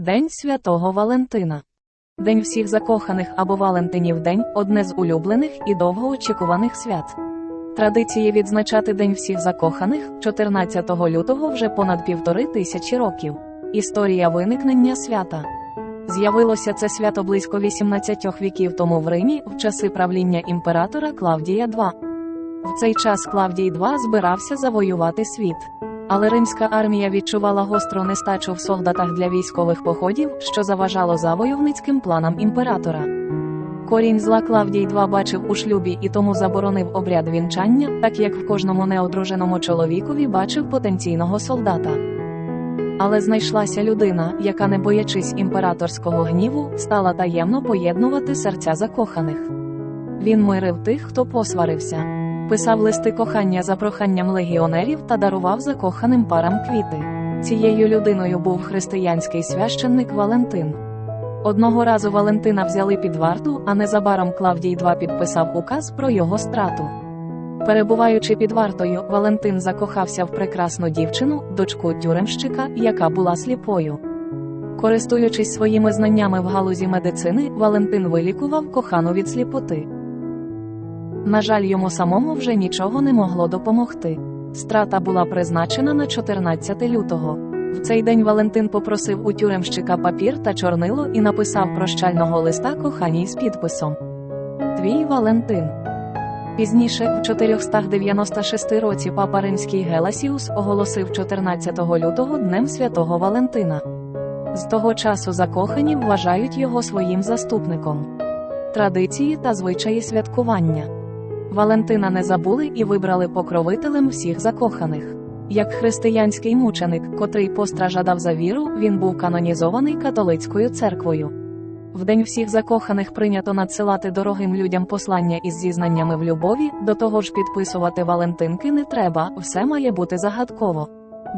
День Святого Валентина. День всіх закоханих або Валентинів день одне з улюблених і довгоочікуваних свят. Традиції відзначати День всіх закоханих 14 лютого вже понад півтори тисячі років. Історія виникнення свята. З'явилося це свято близько 18 віків тому в Римі в часи правління імператора Клавдія II. В цей час Клавдій II збирався завоювати світ. Але римська армія відчувала гостру нестачу в солдатах для військових походів, що заважало завойовницьким планам імператора. Корінь зла Клавдій II бачив у шлюбі і тому заборонив обряд вінчання, так як в кожному неодруженому чоловікові бачив потенційного солдата. Але знайшлася людина, яка, не боячись імператорського гніву, стала таємно поєднувати серця закоханих. Він мирив тих, хто посварився, писав листи кохання за проханням легіонерів та дарував закоханим парам квіти. Цією людиною був християнський священник Валентин. Одного разу Валентина взяли під варту, а незабаром Клавдій II підписав указ про його страту. Перебуваючи під вартою, Валентин закохався в прекрасну дівчину, дочку тюремщика, яка була сліпою. Користуючись своїми знаннями в галузі медицини, Валентин вилікував кохану від сліпоти. На жаль, йому самому вже нічого не могло допомогти. Страта була призначена на 14 лютого. В цей день Валентин попросив у тюремщика папір та чорнило і написав прощального листа коханій з підписом Твій Валентин. Пізніше, в 496 році папа римський Геласіус оголосив 14 лютого Днем Святого Валентина. З того часу закохані вважають його своїм заступником. Традиції та звичаї святкування. Валентина не забули і вибрали покровителем всіх закоханих. Як християнський мученик, котрий постраждав за віру, він був канонізований католицькою церквою. В день всіх закоханих прийнято надсилати дорогим людям послання із зізнаннями в любові, до того ж підписувати Валентинки не треба, все має бути загадково.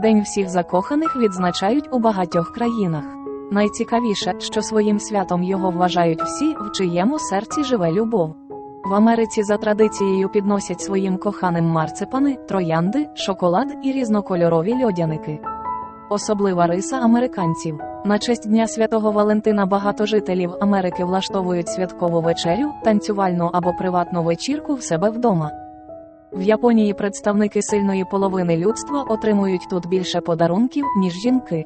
День всіх закоханих відзначають у багатьох країнах. Найцікавіше, що своїм святом його вважають всі, в чиєму серці живе любов. В Америці за традицією підносять своїм коханим марципани, троянди, шоколад і різнокольорові льодяники. Особлива риса американців. На честь Дня Святого Валентина багато жителів Америки влаштовують святкову вечерю, танцювальну або приватну вечірку в себе вдома. В Японії представники сильної половини людства отримують тут більше подарунків, ніж жінки.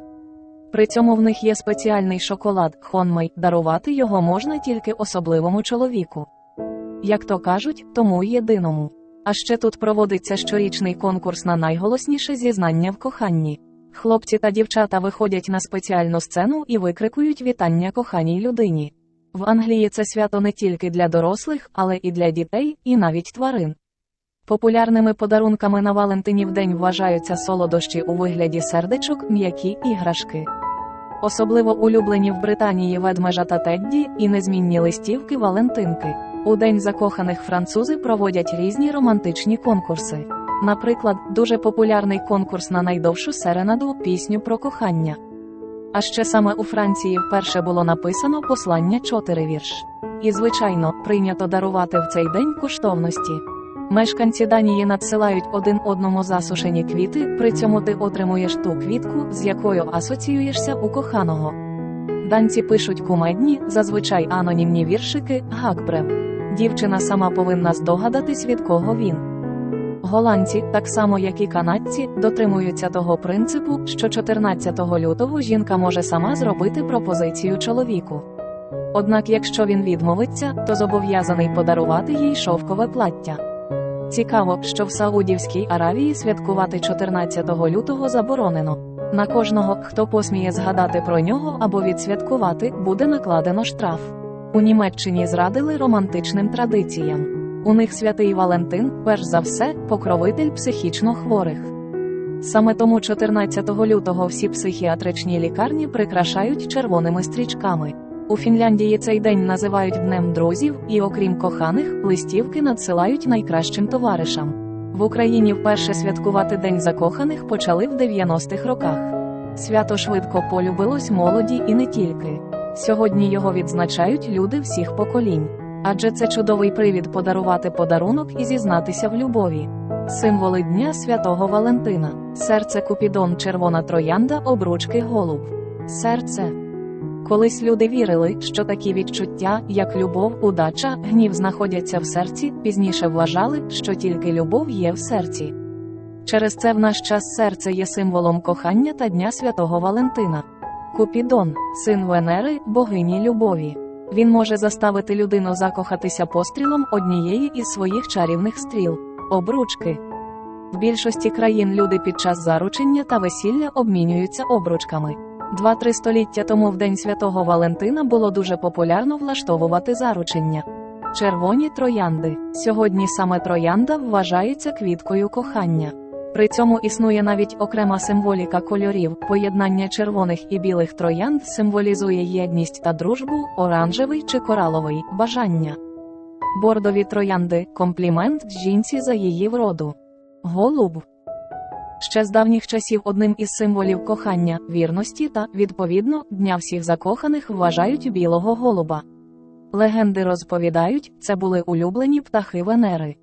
При цьому в них є спеціальний шоколад хонмей, дарувати його можна тільки особливому чоловіку. Як то кажуть, тому єдиному. А ще тут проводиться щорічний конкурс на найголосніше зізнання в коханні. Хлопці та дівчата виходять на спеціальну сцену і викрикують вітання коханій людині. В Англії це свято не тільки для дорослих, але і для дітей, і навіть тварин. Популярними подарунками на Валентинів день вважаються солодощі у вигляді сердечок, м'які іграшки. Особливо улюблені в Британії ведмежа та Тедді і незмінні листівки Валентинки. У день закоханих французи проводять різні романтичні конкурси. Наприклад, дуже популярний конкурс на найдовшу серенаду пісню про кохання. А ще саме у Франції вперше було написано послання чотири вірш. І, звичайно, прийнято дарувати в цей день коштовності. Мешканці Данії надсилають один одному засушені квіти, при цьому ти отримуєш ту квітку, з якою асоціюєшся у коханого. Данці пишуть кумедні, зазвичай анонімні віршики, гакбрев. Дівчина сама повинна здогадатись, від кого він. Голландці, так само як і канадці, дотримуються того принципу, що 14 лютого жінка може сама зробити пропозицію чоловіку. Однак, якщо він відмовиться, то зобов'язаний подарувати їй шовкове плаття. Цікаво, що в Саудівській Аравії святкувати 14 лютого заборонено. На кожного, хто посміє згадати про нього або відсвяткувати, буде накладено штраф. У Німеччині зрадили романтичним традиціям. У них святий Валентин, перш за все, покровитель психічно хворих. Саме тому 14 лютого всі психіатричні лікарні прикрашають червоними стрічками. У Фінляндії цей день називають Днем друзів, і окрім коханих, листівки надсилають найкращим товаришам. В Україні вперше святкувати День закоханих почали в 90-х роках. Свято швидко полюбилось молоді і не тільки. Сьогодні його відзначають люди всіх поколінь. Адже це чудовий привід подарувати подарунок і зізнатися в любові. Символи Дня Святого Валентина: серце Купідон, червона троянда, обручки голуб. Серце Колись люди вірили, що такі відчуття, як любов, удача, гнів знаходяться в серці, пізніше вважали, що тільки любов є в серці. Через це в наш час серце є символом кохання та Дня Святого Валентина. Купідон, син Венери, богині любові. Він може заставити людину закохатися пострілом однієї із своїх чарівних стріл обручки. В більшості країн люди під час заручення та весілля обмінюються обручками. Два-три століття тому в День Святого Валентина було дуже популярно влаштовувати заручення. Червоні троянди. Сьогодні саме троянда вважається квіткою кохання. При цьому існує навіть окрема символіка кольорів. Поєднання червоних і білих троянд символізує єдність та дружбу, оранжевий чи кораловий бажання. Бордові троянди комплімент жінці за її вроду. Голуб. Ще з давніх часів одним із символів кохання, вірності та, відповідно, дня всіх закоханих вважають білого голуба. Легенди розповідають, це були улюблені птахи Венери.